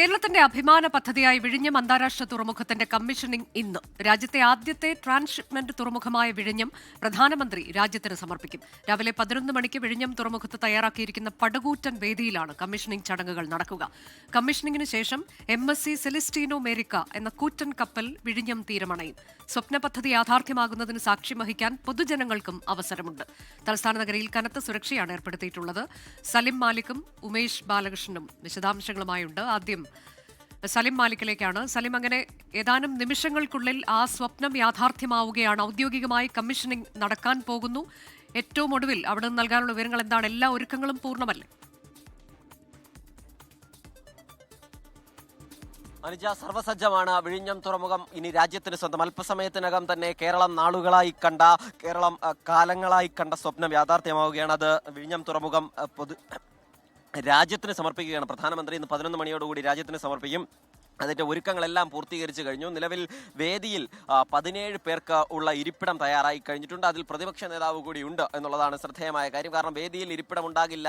കേരളത്തിന്റെ അഭിമാന പദ്ധതിയായി വിഴിഞ്ഞം അന്താരാഷ്ട്ര തുറമുഖത്തിന്റെ കമ്മീഷനിംഗ് ഇന്ന്. രാജ്യത്തെ ആദ്യത്തെ ട്രാൻസ്ഷിപ്മെന്റ് തുറമുഖമായ വിഴിഞ്ഞം പ്രധാനമന്ത്രി രാജ്യത്തിന് സമർപ്പിക്കും. രാവിലെ പതിനൊന്ന് മണിക്ക് വിഴിഞ്ഞം തുറമുഖത്ത് തയ്യാറാക്കിയിരിക്കുന്ന പടുകൂറ്റൻ വേദിയിലാണ് കമ്മീഷനിംഗ് ചടങ്ങുകൾ നടക്കുക. കമ്മീഷനിംഗിന് ശേഷം M S C Celestino Maresca എന്ന കൂറ്റൻ കപ്പൽ വിഴിഞ്ഞം തീരമണയും. സ്വപ്ന പദ്ധതി യാഥാർത്ഥ്യമാകുന്നതിന് സാക്ഷ്യം വഹിക്കാൻ പൊതുജനങ്ങൾക്കും അവസരമുണ്ട്. തലസ്ഥാന നഗരിയിൽ കനത്ത സുരക്ഷയാണ് ഏർപ്പെടുത്തിയിട്ടുള്ളത്. സലിം മാലിക്കും ഉമേഷ് ബാലകൃഷ്ണനും വിശദാംശങ്ങളുമായുണ്ട്. ആദ്യം സലിം മാലിക്കിലേക്കാണ്. സലിം അങ്ങനെ ഏതാനും നിമിഷങ്ങൾക്കുള്ളിൽ ആ സ്വപ്നം യാഥാർത്ഥ്യമാവുകയാണ്. ഔദ്യോഗികമായി കമ്മീഷനിങ് നടക്കാൻ പോകുന്നു. ഏറ്റവും ഒടുവിൽ അവിടെ നിന്ന് നൽകാനുള്ള വിവരങ്ങൾ എന്താണ്? എല്ലാ ഒരുക്കങ്ങളും പൂർണമല്ലേ? അനുജ സർവസജ്ജമാണ് വിഴിഞ്ഞം തുറമുഖം ഇനി രാജ്യത്തിന് സ്വന്തം. അല്പസമയത്തിനകം തന്നെ കേരളം നാളുകളായി കണ്ട കേരളം കാലങ്ങളായി കണ്ട സ്വപ്നം യാഥാർത്ഥ്യമാവുകയാണ്. അത് വിഴിഞ്ഞം തുറമുഖം പൊതു രാജ്യത്തിന് സമർപ്പിക്കുകയാണ്. പ്രധാനമന്ത്രി ഇന്ന് പതിനൊന്ന് മണിയോടുകൂടി രാജ്യത്തിന് സമർപ്പിക്കും. അതിന്റെ ഒരുക്കങ്ങളെല്ലാം പൂർത്തീകരിച്ചു കഴിഞ്ഞു. നിലവിൽ വേദിയിൽ പതിനേഴ് പേർക്ക് ഉള്ള ഇരിപ്പിടം തയ്യാറായി കഴിഞ്ഞിട്ടുണ്ട്. അതിൽ പ്രതിപക്ഷ നേതാവ് കൂടി ഉണ്ട് എന്നുള്ളതാണ് ശ്രദ്ധേയമായ കാര്യം. കാരണം വേദിയിൽ ഇരിപ്പിടം ഉണ്ടാകില്ല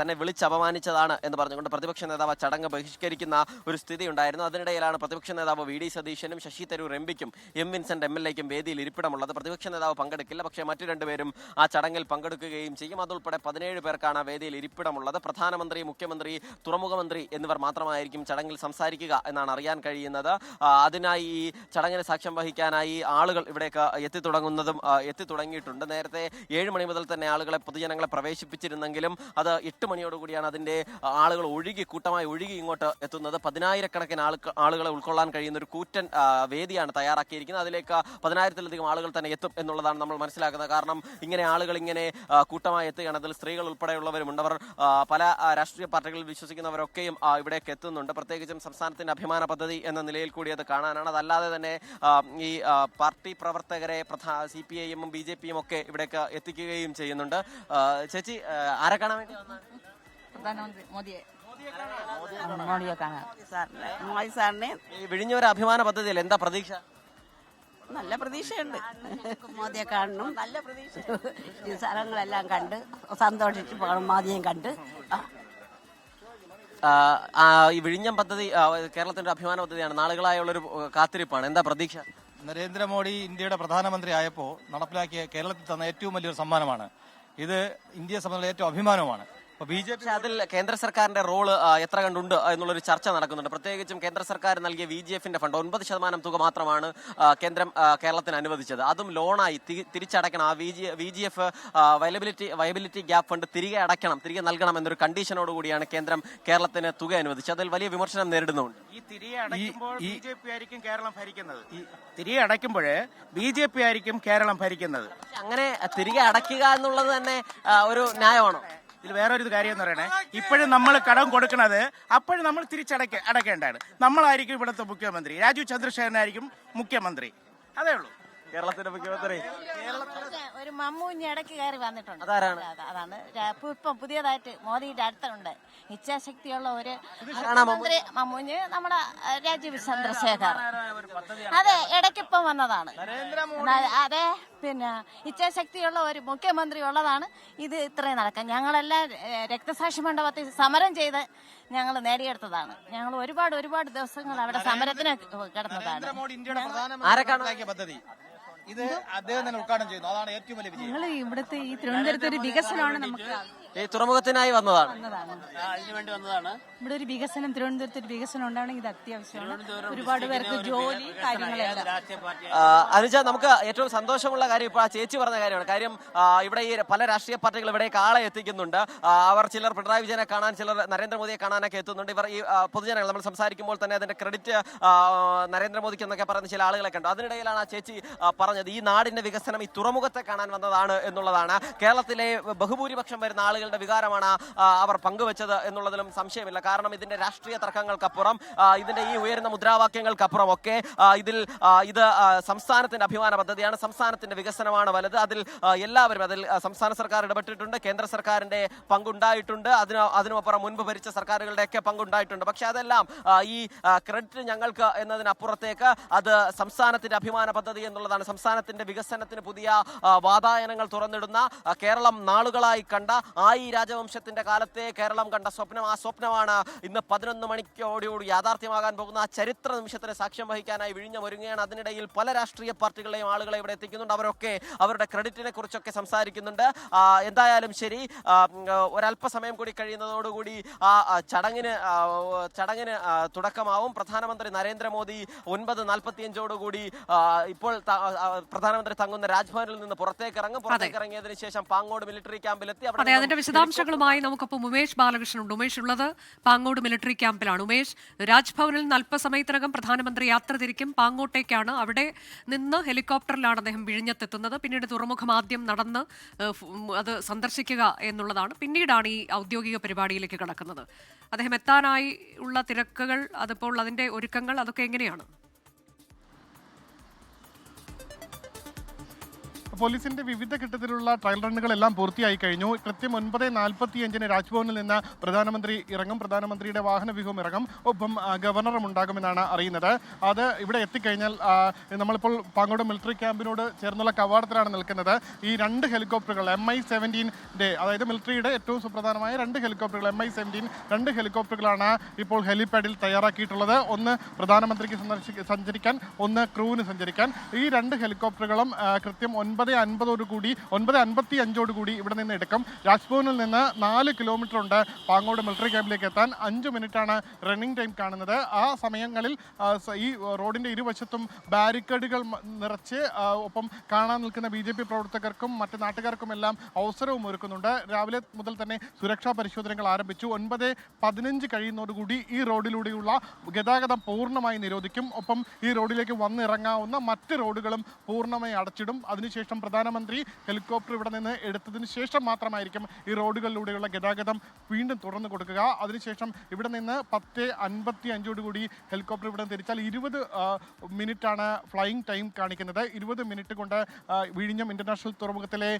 തന്നെ വിളിച്ചപമാനിച്ചതാണ് എന്ന് പറഞ്ഞുകൊണ്ട് പ്രതിപക്ഷ നേതാവ് ചടങ്ങ് ബഹിഷ്കരിക്കുന്ന ഒരു സ്ഥിതി ഉണ്ടായിരുന്നു. അതിനിടയിലാണ് പ്രതിപക്ഷ നേതാവ് വി ഡി സതീശനും ശശി തരൂർ എം പിക്കും എം വിൻസെന്റ് എം എൽ എക്കും വേദിയിൽ ഇരിപ്പിടമുള്ളത്. പ്രതിപക്ഷ നേതാവ് പങ്കെടുക്കില്ല. പക്ഷേ മറ്റു രണ്ടുപേരും ആ ചടങ്ങിൽ പങ്കെടുക്കുകയും ചെയ്യും. അതുൾപ്പെടെ പതിനേഴ് പേർക്കാണ് വേദിയിൽ ഇരിപ്പിടമുള്ളത്. പ്രധാനമന്ത്രി മുഖ്യമന്ത്രി തുറമുഖ മന്ത്രി എന്നിവർ മാത്രമായിരിക്കും ചടങ്ങിൽ സംസാരിക്കുക എന്നാണ് അറിയാൻ കഴിയുന്നത്. അതിനായി ഈ ചടങ്ങിന് സാക്ഷ്യം വഹിക്കാനായി ആളുകൾ ഇവിടേക്ക് എത്തിത്തുടങ്ങുന്നതും എത്തിത്തുടങ്ങിയിട്ടുണ്ട്. നേരത്തെ ഏഴ് മണി മുതൽ തന്നെ ആളുകളെ പൊതുജനങ്ങളെ പ്രവേശിപ്പിച്ചിരുന്നെങ്കിലും അത് എട്ട് മണിയോടുകൂടിയാണ് അതിന്റെ ആളുകൾ ഒഴുകി കൂട്ടമായി ഒഴുകി ഇങ്ങോട്ട് എത്തുന്നത്. പതിനായിരക്കണക്കിന് ആൾക്ക് ആളുകളെ ഉൾക്കൊള്ളാൻ കഴിയുന്ന ഒരു കൂറ്റൻ വേദിയാണ് തയ്യാറാക്കിയിരിക്കുന്നത്. അതിലേക്ക് പതിനായിരത്തിലധികം ആളുകൾ തന്നെ എത്തും എന്നുള്ളതാണ് നമ്മൾ മനസ്സിലാക്കുന്നത്. കാരണം ഇങ്ങനെ ആളുകൾ ഇങ്ങനെ കൂട്ടമായി എത്തുകയാണ്. അതിൽ സ്ത്രീകൾ ഉൾപ്പെടെയുള്ളവരുമുണ്ട്. അവർ പല രാഷ്ട്രീയ പാർട്ടികളിൽ വിശ്വസിക്കുന്നവരൊക്കെയും ഇവിടേക്ക് എത്തുന്നുണ്ട്. പ്രത്യേകിച്ചും സംസ്ഥാനത്തിന്റെ അഭിമാന പദ്ധതി എന്ന നിലയിൽ കൂടി അത് കാണാനാണ്. അതല്ലാതെ തന്നെ ഈ പാർട്ടി പ്രവർത്തകരെ പ്രധാ സി പി ഐ എമ്മും ബി ജെ പിയും ഒക്കെ ഇവിടേക്ക് എത്തിക്കുകയും ചെയ്യുന്നുണ്ട്. ചേച്ചി ആരെ കാണാൻ വേണ്ടി? പ്രധാനമന്ത്രി മോദിയെ. മോദിയെ കാണാൻ. സാറിനെ മോദി സാറിനെ. ഈ വിഴിഞ്ഞൊരു അഭിമാന പദ്ധതിയിൽ എന്താ പ്രതീക്ഷ? നല്ല പ്രതീക്ഷയുണ്ട്. മോദിയെ കാണണം. നല്ല പ്രതീക്ഷ. ഈ സ്ഥലങ്ങളെല്ലാം കണ്ട് സന്തോഷിച്ച് പോകണം മോദിയെയും കണ്ട്. ഈ വിഴിഞ്ഞം പദ്ധതി കേരളത്തിന്റെ അഭിമാന പദ്ധതിയാണ്. നാളുകളായുള്ള ഒരു കാത്തിരിപ്പാണ്. എന്താ പ്രതീക്ഷ? നരേന്ദ്രമോദി ഇന്ത്യയുടെ പ്രധാനമന്ത്രി ആയപ്പോൾ നടപ്പിലാക്കിയ കേരളത്തിൽ തന്ന ഏറ്റവും വലിയൊരു സമ്മാനമാണ്. ഇത് ഇന്ത്യയെ സംബന്ധിച്ച ഏറ്റവും അഭിമാനവുമാണ്. അപ്പോൾ ബി ജെ പി പക്ഷെ അതിൽ കേന്ദ്ര സർക്കാരിന്റെ റോൾ എത്ര കണ്ടുണ്ട് എന്നുള്ളൊരു ചർച്ച നടക്കുന്നുണ്ട്. പ്രത്യേകിച്ചും കേന്ദ്ര സർക്കാർ നൽകിയ വി ജി എഫിന്റെ ഫണ്ട് ഒൻപത് ശതമാനം തുക മാത്രമാണ് കേന്ദ്രം കേരളത്തിന് അനുവദിച്ചത്. അതും ലോണായി തിരിച്ചടയ്ക്കണം. ആ V G F viability viability gap fund തിരികെ അടയ്ക്കണം തിരികെ നൽകണം എന്നൊരു കണ്ടീഷനോട് കൂടിയാണ് കേന്ദ്രം കേരളത്തിന് തുക അനുവദിച്ചത്. അതിൽ വലിയ വിമർശനം നേരിടുന്നുണ്ട്. ഈ തിരികെ അടയ്ക്കുമ്പോൾ ഈ- ബി ജെ പി ആയിരിക്കും കേരളം ഭരിക്കുന്നത്. തിരികെ അടയ്ക്കുമ്പോൾ ബി ജെ പി ആയിരിക്കും കേരളം ഭരിക്കുന്നത്. അങ്ങനെ തിരികെ അടയ്ക്കുക എന്നുള്ളത് തന്നെ ഒരു ന്യായമാണോ? ഇതിൽ വേറൊരു കാര്യം എന്ന് പറയണേ. ഇപ്പോഴും നമ്മൾ കടം കൊടുക്കണത് അപ്പോഴും നമ്മൾ തിരിച്ചടക്ക അടക്കേണ്ടതാണ്. നമ്മളായിരിക്കും ഇവിടുത്തെ മുഖ്യമന്ത്രി. രാജീവ് ചന്ദ്രശേഖരനായിരിക്കും മുഖ്യമന്ത്രി. അതേ ഉള്ളൂ. കേരളത്തിന്റെ മുഖ്യമന്ത്രി. ഒരു മമ്മൂഞ്ഞി ഇടയ്ക്ക് കയറി വന്നിട്ടുണ്ട്. അതാരാണ്? അതാണ്. ഇപ്പം പുതിയതായിട്ട് മോദിയുടെ അടുത്തുണ്ട്. ഇച്ഛാശക്തിയുള്ള ഒരു മന്ത്രി മമ്മൂഞ്ഞ്? നമ്മുടെ രാജീവ് ചന്ദ്രശേഖർ. അതെ ഇടയ്ക്കിപ്പം വന്നതാണ്. അതെ. പിന്നെ ഇച്ഛാശക്തിയുള്ള ഒരു മുഖ്യമന്ത്രി ഉള്ളതാണ് ഇത് ഇത്രയും നടക്കാൻ. ഞങ്ങളെല്ലാം രക്തസാക്ഷി മണ്ഡപത്തിൽ സമരം ചെയ്ത് ഞങ്ങൾ നേടിയെടുത്തതാണ്. ഞങ്ങൾ ഒരുപാട് ഒരുപാട് ദിവസങ്ങൾ അവിടെ സമരത്തിന് കിടന്നതാണ്. ആരൊക്കെ പദ്ധതി? ഇത് അദ്ദേഹം തന്നെ ഉദ്ഘാടനം ചെയ്യുന്നു. അതാണ് ഏറ്റവും വലിയ വിജയം. ഞങ്ങൾ ഇവിടുത്തെ ഈ തിരുവനന്തപുരത്ത് ഒരു വികസനമാണ് നമുക്ക് ഈ തുറമുഖത്തിനായി വന്നതാണ്. ഇവിടെ ഒരു വികസനം തിരുവനന്തപുരത്ത് ഒരു വികസനം ഉണ്ടാണെങ്കിൽ ഇത് അത്യാവശ്യമാണ്. ഒരുപാട് പേർക്ക് ജോലി കാര്യങ്ങളെല്ലാം. ആ, അനുജ നമുക്ക് ഏറ്റവും സന്തോഷമുള്ള കാര്യം ഇപ്പോൾ ആ ചേച്ചി പറഞ്ഞ കാര്യമാണ്. കാര്യം ആ, ഇവിടെ ഈ പല രാഷ്ട്രീയ പാർട്ടികൾ ഇവിടെ ആളെ എത്തിക്കുന്നുണ്ട്. ആ, അവർ ചിലർ പിണറായി വിജയനെ കാണാൻ ചിലർ നരേന്ദ്രമോദിയെ കാണാനൊക്കെ എത്തുന്നുണ്ട്. ഇവർ ഈ ആ, പൊതുജനങ്ങൾ നമ്മൾ സംസാരിക്കുമ്പോൾ തന്നെ അതിന്റെ ക്രെഡിറ്റ് നരേന്ദ്രമോദിക്ക് എന്നൊക്കെ പറയുന്ന ചില ആളുകളെ കണ്ടു അതിനിടയിലാണ് ആ ചേച്ചി ആ, പറഞ്ഞത്. ഈ നാടിന്റെ വികസനം ഈ തുറമുഖത്തെ കാണാൻ വന്നതാണ് എന്നുള്ളതാണ്. കേരളത്തിലെ ബഹുഭൂരിപക്ഷം വരുന്ന ആളുകളുടെ വികാരമാണ് അവർ പങ്കുവച്ചത് എന്നുള്ളതിലും സംശയമില്ല. കാരണം ഇതിന്റെ രാഷ്ട്രീയ തർക്കങ്ങൾക്കപ്പുറം ഇതിന്റെ ഈ ഉയരുന്ന മുദ്രാവാക്യങ്ങൾക്കപ്പുറം ഒക്കെ ഇതിൽ ഇത് സംസ്ഥാനത്തിന്റെ അഭിമാന പദ്ധതിയാണ്. സംസ്ഥാനത്തിന്റെ വികസനമാണ് വലുത്. അതിൽ എല്ലാവരും അതിൽ സംസ്ഥാന സർക്കാർ ഇടപെട്ടിട്ടുണ്ട് കേന്ദ്ര സർക്കാരിന്റെ പങ്കുണ്ടായിട്ടുണ്ട് അതിന് അതിനുമപ്പുറം മുൻപ് ഭരിച്ച സർക്കാരുകളുടെയൊക്കെ പങ്കുണ്ടായിട്ടുണ്ട്. പക്ഷെ അതെല്ലാം ഈ ക്രെഡിറ്റ് ഞങ്ങൾക്ക് എന്നതിനപ്പുറത്തേക്ക് അത് സംസ്ഥാനത്തിന്റെ അഭിമാന പദ്ധതി എന്നുള്ളതാണ്. സംസ്ഥാന സംസ്ഥാനത്തിന്റെ വികസനത്തിന് പുതിയ വാതായനങ്ങൾ തുറന്നിടുന്ന കേരളം നാളുകളായി കണ്ട ആയി രാജവംശത്തിന്റെ കാലത്തെ കേരളം കണ്ട സ്വപ്നം ആ സ്വപ്നമാണ് ഇന്ന് പതിനൊന്ന് മണിക്കോടിയോട് യാഥാർത്ഥ്യമാകാൻ പോകുന്ന ആ ചരിത്ര നിമിഷത്തിന് സാക്ഷ്യം വഹിക്കാനായി വിഴിഞ്ഞ ഒരുങ്ങുകയാണ്. അതിനിടയിൽ പല രാഷ്ട്രീയ പാർട്ടികളെയും ആളുകളെ ഇവിടെ എത്തിക്കുന്നുണ്ട്. അവരൊക്കെ അവരുടെ ക്രെഡിറ്റിനെ കുറിച്ചൊക്കെ സംസാരിക്കുന്നുണ്ട്. എന്തായാലും ശരി ഒരല്പസമയം കൂടി കഴിയുന്നതോടുകൂടി ആ ചടങ്ങിന് ചടങ്ങിന് തുടക്കമാവും. പ്രധാനമന്ത്രി നരേന്ദ്രമോദി ഒൻപത് നാൽപ്പത്തിയഞ്ചോടുകൂടി ഇപ്പോൾ പ്രധാനമന്ത്രി തങ്ങുന്ന രാജ്ഭവനിൽ നിന്ന് പുറത്തേക്ക് ഇറങ്ങും. പുറത്തേക്ക് ഇറങ്ങിയതിനു ശേഷം പാങ്ങോട് മിലിറ്ററി ക്യാമ്പിലെത്തി അതെ അതിന്റെ വിശദാംശങ്ങളുമായി നമുക്കൊപ്പം ഉമേഷ് ബാലകൃഷ്ണൻ ഉണ്ട്. ഉമേഷ് ഉള്ളത് പാങ്ങോട് മിലിറ്ററി ക്യാമ്പിലാണ് ഉമേഷ് രാജ്ഭവനിൽ നിന്ന് അല്പസമയത്തിനകം പ്രധാനമന്ത്രി യാത്ര തിരിക്കും. പാങ്ങോട്ടേക്കാണ് അവിടെ നിന്ന് ഹെലികോപ്റ്ററിലാണ് അദ്ദേഹം വിഴിഞ്ഞത്തെത്തുന്നത്. പിന്നീട് തുറമുഖം ആദ്യം നടന്ന് അത് സന്ദർശിക്കുക എന്നുള്ളതാണ്. പിന്നീടാണ് ഈ ഔദ്യോഗിക പരിപാടിയിലേക്ക് കടക്കുന്നത്. അദ്ദേഹം എത്താനായി ഉള്ള തിരക്കുകൾ അതിപ്പോൾ അതിന്റെ ഒരുക്കങ്ങൾ അതൊക്കെ എങ്ങനെയാണ്? പോലീസിന്റെ വിവിധ ഘട്ടത്തിലുള്ള ട്രയൽ റണ്ണുകളെല്ലാം പൂർത്തിയായി കഴിഞ്ഞു. കൃത്യം ഒൻപത് നാൽപ്പത്തി അഞ്ചിന് രാജ്ഭവനിൽ നിന്ന് പ്രധാനമന്ത്രി ഇറങ്ങും. പ്രധാനമന്ത്രിയുടെ വാഹന വ്യൂഹം ഇറങ്ങും. ഒപ്പം ഗവർണറും ഉണ്ടാകുമെന്നാണ് അറിയുന്നത്. അത് ഇവിടെ എത്തിക്കഴിഞ്ഞാൽ നമ്മളിപ്പോൾ പാങ്ങോട് മിലിറ്ററി ക്യാമ്പിനോട് ചേർന്നുള്ള കവാടത്തിലാണ് നിൽക്കുന്നത്. ഈ രണ്ട് ഹെലികോപ്റ്ററുകൾ എം ഐ സെവന്റീന്റെ അതായത് മിലിറ്ററിയുടെ ഏറ്റവും സുപ്രധാനമായ രണ്ട് ഹെലികോപ്റ്ററുകൾ എം ഐ സെവന്റീൻ രണ്ട് ഹെലികോപ്റ്ററുകളാണ് ഇപ്പോൾ ഹെലിപാഡിൽ തയ്യാറാക്കിയിട്ടുള്ളത്. ഒന്ന് പ്രധാനമന്ത്രിക്ക് സന്ദർശി സഞ്ചരിക്കാൻ ഒന്ന് ക്രൂവിന് സഞ്ചരിക്കാൻ. ഈ രണ്ട് ഹെലികോപ്റ്ററുകളും കൃത്യം ഒൻപത് അൻപതോടു കൂടി ഒൻപത് അൻപത്തി അഞ്ചോട് കൂടി ഇവിടെ നിന്ന് എടുക്കും. രാജ്ഭവനിൽ നിന്ന് നാല് കിലോമീറ്റർ ഉണ്ട്. പാങ്ങോട് മിലിറ്ററി ക്യാമ്പിലേക്ക് എത്താൻ അഞ്ച് മിനിറ്റാണ് റണ്ണിംഗ് ടൈം കാണുന്നത്. ആ സമയങ്ങളിൽ ഈ റോഡിന്റെ ഇരുവശത്തും ബാരിക്കേഡുകൾ നിറച്ച് ഒപ്പം കാണാൻ നിൽക്കുന്ന ബി ജെ പി പ്രവർത്തകർക്കും മറ്റ് നാട്ടുകാർക്കും എല്ലാം അവസരവും ഒരുക്കുന്നുണ്ട്. രാവിലെ മുതൽ തന്നെ സുരക്ഷാ പരിശോധനകൾ ആരംഭിച്ചു. ഒൻപത് പതിനഞ്ച് കഴിയുന്നതോടുകൂടി ഈ റോഡിലൂടെയുള്ള ഗതാഗതം പൂർണമായി നിരോധിക്കും. ഒപ്പം ഈ റോഡിലേക്ക് വന്നിറങ്ങാവുന്ന മറ്റ് റോഡുകളും പൂർണമായി അടച്ചിടും. അതിനുശേഷം പ്രധാനമന്ത്രി ഹെലികോപ്റ്റർ ഇവിടെ നിന്ന് എടുത്തതിന് ശേഷം മാത്രമായിരിക്കും ഈ റോഡുകളിലൂടെയുള്ള ഗതാഗതം വീണ്ടും തുറന്നു കൊടുക്കുക. അതിനുശേഷം ഇവിടെ നിന്ന് പത്ത് അൻപത്തി അഞ്ചോടുകൂടി ഹെലികോപ്റ്റർ ഇവിടെ തിരിച്ചാൽ ഇരുപത് മിനിറ്റാണ് ഫ്ലൈയിങ് ടൈം കാണിക്കുന്നത്. ഇരുപത് മിനിറ്റ് കൊണ്ട് വിഴിഞ്ഞം ഇന്റർനാഷണൽ തുറമുഖത്തിലെ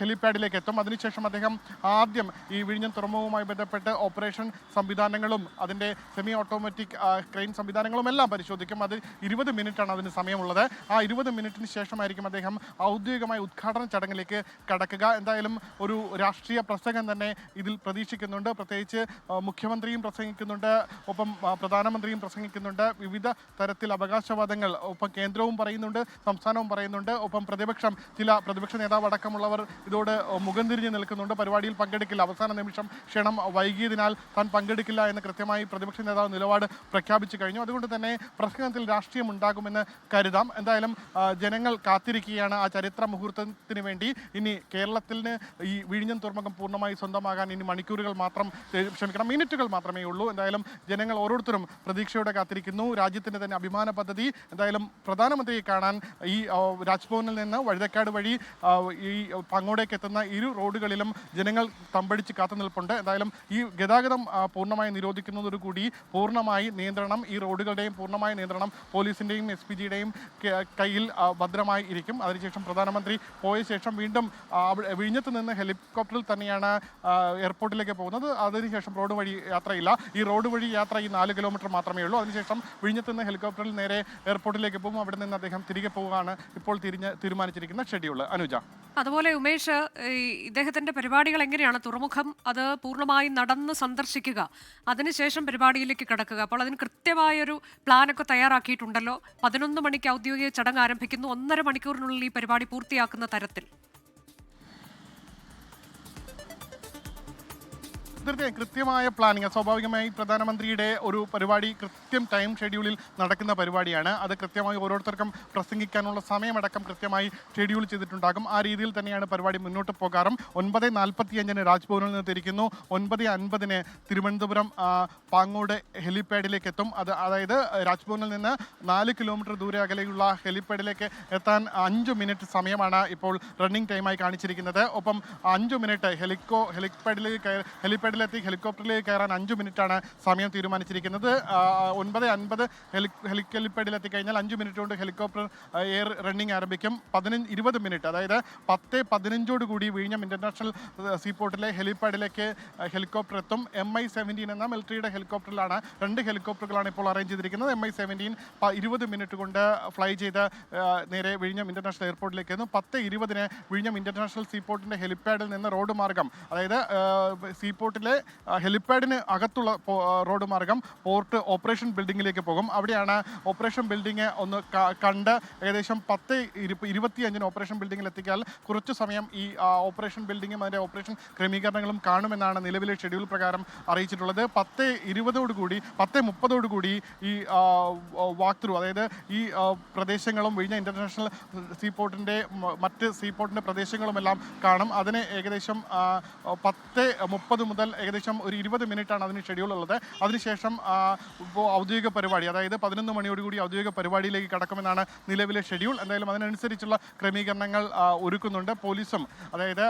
ഹെലിപാഡിലേക്ക് എത്തും. അതിനുശേഷം അദ്ദേഹം ആദ്യം ഈ വിഴിഞ്ഞം തുറമുഖവുമായി ബന്ധപ്പെട്ട് ഓപ്പറേഷൻ സംവിധാനങ്ങളും അതിന്റെ സെമി ഓട്ടോമാറ്റിക് ക്രെയിൻ സംവിധാനങ്ങളും എല്ലാം പരിശോധിക്കും. അത് ഇരുപത് മിനിറ്റാണ് അതിന് സമയമുള്ളത്. ആ ഇരുപത് മിനിറ്റിന് ശേഷമായിരിക്കും അദ്ദേഹം ഔദ്യോഗികമായ ഉദ്ഘാടന ചടങ്ങിലേക്ക് കടക്കുക. എന്തായാലും ഒരു രാഷ്ട്രീയ പ്രസംഗം തന്നെ ഇതിൽ പ്രതീക്ഷിക്കുന്നുണ്ട്. പ്രത്യേകിച്ച് മുഖ്യമന്ത്രിയും പ്രസംഗിക്കുന്നുണ്ട്. ഒപ്പം പ്രധാനമന്ത്രിയും പ്രസംഗിക്കുന്നുണ്ട്. വിവിധ തരത്തിൽ അവകാശവാദങ്ങൾ ഒപ്പം കേന്ദ്രവും പറയുന്നുണ്ട് സംസ്ഥാനവും പറയുന്നുണ്ട്. ഒപ്പം പ്രതിപക്ഷം ചില പ്രതിപക്ഷ നേതാവ് അടക്കമുള്ളവർ ഇതോട് മുഖം തിരിഞ്ഞ് നിൽക്കുന്നുണ്ട്. പരിപാടിയിൽ പങ്കെടുക്കില്ല. അവസാന നിമിഷം ക്ഷണം വൈകിയതിനാൽ താൻ പങ്കെടുക്കില്ല എന്ന് കൃത്യമായി പ്രതിപക്ഷ നേതാവ് നിലപാട് പ്രഖ്യാപിച്ചു കഴിഞ്ഞു. അതുകൊണ്ട് തന്നെ പ്രസംഗത്തിൽ രാഷ്ട്രീയം ഉണ്ടാകുമെന്ന് കരുതാം. എന്തായാലും ജനങ്ങൾ കാത്തിരിക്കുകയാണ്. ചരിത്ര മുഹൂർത്തത്തിന് വേണ്ടി ഇനി കേരളത്തിന് ഈ വിഴിഞ്ഞം തുറമുഖം പൂർണമായി സ്വന്തമാകാൻ ഇനി മണിക്കൂറുകൾ മാത്രം ക്ഷമിക്കണം മിനിറ്റുകൾ മാത്രമേ ഉള്ളൂ. എന്തായാലും ജനങ്ങൾ ഓരോരുത്തരും പ്രതീക്ഷയോടെ കാത്തിരിക്കുന്നു. രാജ്യത്തിന്റെ തന്നെ അഭിമാന പദ്ധതി എന്തായാലും പ്രധാനമന്ത്രിയെ കാണാൻ ഈ രാജ്ഭവനിൽ നിന്ന് വഴുതക്കാട് വഴി ഈ പങ്ങോടേക്ക് എത്തുന്ന ഇരു റോഡുകളിലും ജനങ്ങൾ തമ്പടിച്ച് കാത്തു നിൽപ്പുണ്ട്. എന്തായാലും ഈ ഗതാഗതം പൂർണമായി നിരോധിക്കുന്നതോടുകൂടി പൂർണമായി നിയന്ത്രണം ഈ റോഡുകളുടെയും പൂർണമായ നിയന്ത്രണം പോലീസിന്റെയും എസ് പി ജിയുടെയും കയ്യിൽ ഭദ്രമായി ഇരിക്കും അതിനുശേഷം പ്രധാനമന്ത്രി പോയ ശേഷം വീണ്ടും വിഴിഞ്ഞത്ത് നിന്ന് ഹെലികോപ്റ്ററിൽ തന്നെയാണ് എയർപോർട്ടിലേക്ക് പോകുന്നത്. അതിനുശേഷം റോഡ് വഴി യാത്രയില്ല. ഈ റോഡ് വഴി യാത്ര ഈ നാല് കിലോമീറ്റർ മാത്രമേ ഉള്ളൂ. അതിനുശേഷം വിഴിഞ്ഞത്ത് നിന്ന് ഹെലികോപ്റ്ററിൽ നേരെ എയർപോർട്ടിലേക്ക് പോകും. അവിടെ നിന്ന് അദ്ദേഹം തിരികെ പോവുകയാണ് ഇപ്പോൾ തിരിഞ്ഞ് തീരുമാനിച്ചിരിക്കുന്ന ഷെഡ്യൂൾ അനുജ. അതുപോലെ ഉമേഷ് ഇദ്ദേഹത്തിന്റെ പരിപാടികൾ എങ്ങനെയാണ്? തുറമുഖം അത് പൂർണമായി നടന്ന് സന്ദർശിക്കുക. അതിനുശേഷം പരിപാടിയിലേക്ക് കിടക്കുക. അപ്പോൾ അതിന് കൃത്യമായൊരു പ്ലാനൊക്കെ തയ്യാറാക്കിയിട്ടുണ്ടല്ലോ. പതിനൊന്ന് മണിക്ക് ഔദ്യോഗിക ചടങ്ങ് ആരംഭിക്കുന്നു. ഒന്നര മണിക്കൂറിനുള്ളിൽ ഈ പരിപാടി പൂർത്തിയാക്കുന്ന തരത്തിൽ. തീർച്ചയായും കൃത്യമായ പ്ലാനിങ് സ്വാഭാവികമായി പ്രധാനമന്ത്രിയുടെ ഒരു പരിപാടി കൃത്യം ടൈം ഷെഡ്യൂളിൽ നടക്കുന്ന പരിപാടിയാണ്. അത് കൃത്യമായി ഓരോരുത്തർക്കും പ്രസംഗിക്കാനുള്ള സമയമടക്കം കൃത്യമായി ഷെഡ്യൂൾ ചെയ്തിട്ടുണ്ടാകും. ആ രീതിയിൽ തന്നെയാണ് പരിപാടി മുന്നോട്ട് പോകാറും. ഒൻപത് നാൽപ്പത്തി അഞ്ചിന് രാജ്ഭവനിൽ നിന്ന് തിരിക്കുന്നു ഒൻപത് അൻപതിന് തിരുവനന്തപുരം പാങ്ങോട് ഹെലിപാഡിലേക്ക് എത്തും. അത് അതായത് രാജ്ഭവനിൽ നിന്ന് നാല് കിലോമീറ്റർ ദൂരെ അകലെയുള്ള ഹെലിപാഡിലേക്ക് എത്താൻ അഞ്ച് മിനിറ്റ് സമയമാണ് ഇപ്പോൾ റണ്ണിംഗ് ടൈമായി കാണിച്ചിരിക്കുന്നത്. ഒപ്പം അഞ്ച് മിനിറ്റ് ഹെലിക്കോ ഹെലിപാഡിലേക്ക് കയറി ഹെലിപാഡിൽ ഹെലികോപ്റ്ററിൽ കയറാൻ അഞ്ച് മിനിറ്റാണ് സമയം തീരുമാനിച്ചിരിക്കുന്നത്. ഒൻപത് അൻപത് ഹെലി ഹെലി ഹെലിപ്പാഡിലെത്തി കഴിഞ്ഞാൽ അഞ്ച് മിനിറ്റ് കൊണ്ട് ഹെലികോപ്റ്റർ എയർ റണ്ണിങ് ആരംഭിക്കും. പതിനഞ്ച് ഇരുപത് മിനിറ്റ് അതായത് പത്ത് പതിനഞ്ചോട് കൂടി വിഴിഞ്ഞം ഇന്റർനാഷണൽ സീപോർട്ടിലെ ഹെലിപ്പാഡിലേക്ക് ഹെലികോപ്റ്റർ എത്തും. എം ഐ സെവന്റീൻ എന്ന മിലിറ്ററിയുടെ ഹെലികോപ്റ്ററിലാണ് രണ്ട് ഹെലികോപ്റ്ററുകളാണ് ഇപ്പോൾ അറേഞ്ച് ചെയ്തിരിക്കുന്നത്. എം ഐ സെവന്റീൻ ഇരുപത് മിനിറ്റ് കൊണ്ട് ഫ്ലൈ ചെയ്ത് നേരെ വിഴിഞ്ഞം ഇന്റർനാഷണൽ എയർപോർട്ടിലേക്ക് എത്തും പത്ത് ഇരുപതിന് വിഴിഞ്ഞം ഇന്റർനാഷണൽ സീപോർട്ടിന്റെ ഹെലിപ്പാഡിൽ നിന്ന് റോഡ് മാർഗം അതായത് ആ, ആ, ഹെലിപ്പാഡിന് അകത്തുള്ള റോഡ് മാർഗം പോർട്ട് ഓപ്പറേഷൻ ബിൽഡിങ്ങിലേക്ക് പോകും. അവിടെയാണ് ഓപ്പറേഷൻ ബിൽഡിംഗ് ഒന്ന് കണ്ട് ഏകദേശം പത്ത് ഇരുപത്തി ഇരുപത്തിയഞ്ചിന് ഓപ്പറേഷൻ ബിൽഡിങ്ങിൽ എത്തിക്കാൽ കുറച്ച് സമയം ഈ ഓപ്പറേഷൻ ബിൽഡിങ്ങും അതിന്റെ ഓപ്പറേഷൻ ക്രമീകരണങ്ങളും കാണുമെന്നാണ് നിലവിലെ ഷെഡ്യൂൾ പ്രകാരം അറിയിച്ചിട്ടുള്ളത്. പത്ത് ഇരുപതോടുകൂടി പത്ത് മുപ്പതോടുകൂടി ഈ വാക്ക് ത്രൂ അതായത് ഈ പ്രദേശങ്ങളും വിഴിഞ്ഞ ഇന്റർനാഷണൽ സീപോർട്ടിന്റെ പോർട്ടിന്റെ മറ്റ് സീപോർട്ടിന്റെ പ്രദേശങ്ങളുമെല്ലാം കാണും. അതിന് ഏകദേശം പത്ത് മുപ്പത് മുതൽ ഏകദേശം ഒരു ഇരുപത് മിനിറ്റാണ് അതിന് ഷെഡ്യൂൾ ഉള്ളത്. അതിനുശേഷം ഇപ്പോൾ ഔദ്യോഗിക പരിപാടി അതായത് പതിനൊന്ന് മണിയോടുകൂടി ഔദ്യോഗിക പരിപാടിയിലേക്ക് കടക്കുമെന്നാണ് നിലവിലെ ഷെഡ്യൂൾ എന്തായാലും അതിനനുസരിച്ചുള്ള ക്രമീകരണങ്ങൾ ഒരുക്കുന്നുണ്ട്. പോലീസും അതായത്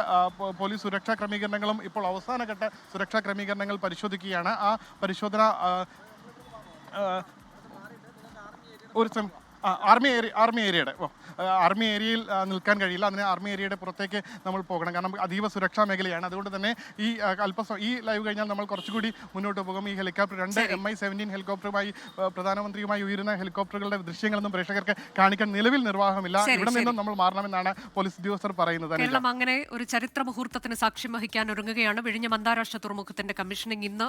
പോലീസ് സുരക്ഷാ ക്രമീകരണങ്ങളും ഇപ്പോൾ അവസാനഘട്ട സുരക്ഷാ ക്രമീകരണങ്ങൾ പരിശോധിക്കുകയാണ്. ആ പരിശോധന ഒരു ആർമി ഏരിയ ആർമി ഏരിയയുടെ ഓ ആർമി ഏരിയയിൽ നിൽക്കാൻ കഴിയില്ല. അതിന് ആർമി ഏരിയയുടെ പുറത്തേക്ക് നമ്മൾ പോകണം. കാരണം അതീവ സുരക്ഷാ മേഖലയാണ്. അതുകൊണ്ട് തന്നെ ഈ അല്പസം ഈ ലൈവ് കഴിഞ്ഞാൽ നമ്മൾ കുറച്ചുകൂടി മുന്നോട്ട് പോകും. ഈ ഹെലികോപ്റ്റർ രണ്ട് എം ഐ സെവന്റീൻ ഹെലികോപ്റ്ററുമായി പ്രധാനമന്ത്രിയുമായി ഉയരുന്ന ഹെലികോപ്റ്ററുകളുടെ ദൃശ്യങ്ങളൊന്നും പ്രേക്ഷകർക്ക് കാണിക്കാൻ നിലവിൽ നിർവാഹമില്ല. ഇവിടെ നിന്നും നമ്മൾ മാറണമെന്നാണ് പോലീസ് ഉദ്യോഗസ്ഥർ പറയുന്നത്. കേരളം അങ്ങനെ ഒരു ചരിത്ര മുഹൂർത്തത്തിന് സാക്ഷ്യം വഹിക്കാൻ ഒരുങ്ങുകയാണ് വിഴിഞ്ഞം അന്താരാഷ്ട്ര തുറമുഖത്തിന്റെ കമ്മീഷനിങ് ഇന്ന്.